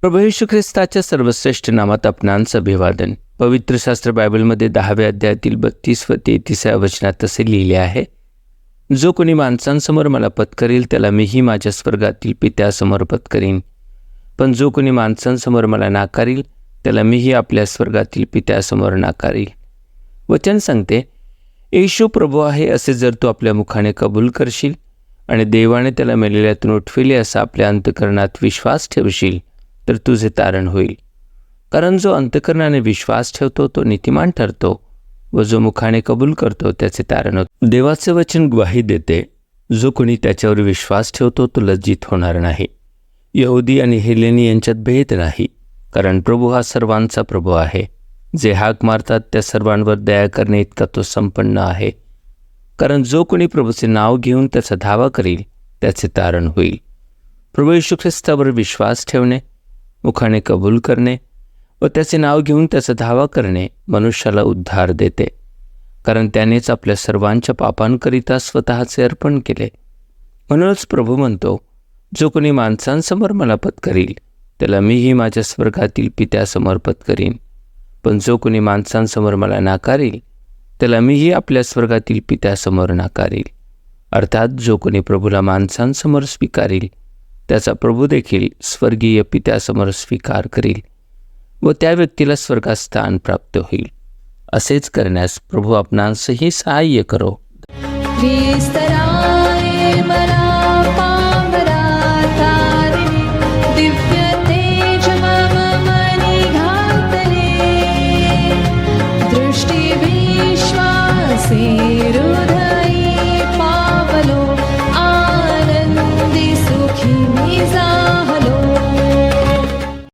प्रभू येशू ख्रिस्ताच्या सर्वश्रेष्ठ नामात आपणांच अभिवादन पवित्र शास्त्र बायबलमध्ये दहाव्या अध्यायातील बत्तीस व तेहतीसव्या वचनात असे लिहिले आहे. जो कोणी माणसांसमोर मला पत्करील त्याला मीही माझ्या स्वर्गातील पित्यासमोर पत्करीन पण जो कोणी माणसांसमोर मला नाकारील त्याला मीही आपल्या स्वर्गातील पित्यासमोर नाकारील. वचन सांगते येशू प्रभू आहे असे जर तू आपल्या मुखाने कबूल करशील आणि देवाने त्याला मेलेल्यातून उठविले असा आपल्या अंतकरणात विश्वास ठेवशील तर तुझे तारण होईल. कारण जो अंतकरणाने विश्वास ठेवतो तो नीतिमान ठरतो व जो मुखाने कबूल करतो त्याचे तारण होतो. देवाचे वचन ग्वाही देते. जो कोणी त्याच्यावर विश्वास ठेवतो तो लज्जित होणार नाही. यहुदी आणि हेलेनी यांच्यात भेद नाही कारण प्रभू हा सर्वांचा प्रभू आहे. जे हाक मारतात त्या सर्वांवर दया करणे इतका तो संपन्न आहे. कारण जो कोणी प्रभूचे नाव घेऊन त्याचा धावा करील त्याचे तारण होईल. प्रभू येशू ख्रिस्तावर विश्वास ठेवणे मुखाने कबूल करणे व त्याचे नाव घेऊन त्याचा धावा करणे मनुष्याला उद्धार देते. कारण त्यानेच आपल्या सर्वांच्या पापांकरिता स्वतःचे अर्पण केले. म्हणूनच प्रभू म्हणतो जो कोणी माणसांसमोर मला पत्करील त्याला मीही माझ्या स्वर्गातील पित्यासमोर पत्करीन पण जो कोणी माणसांसमोर मला नाकारील त्याला मीही आपल्या स्वर्गातील पित्यासमोर नाकारील. अर्थात जो कोणी प्रभूला माणसांसमोर स्वीकारील त्याचा प्रभू देखील स्वर्गीय पित्यासमोर स्वीकार करील व त्या व्यक्तीला स्वर्गात स्थान प्राप्त होईल. असेच करण्यास प्रभू आपणासही सहाय्य करो.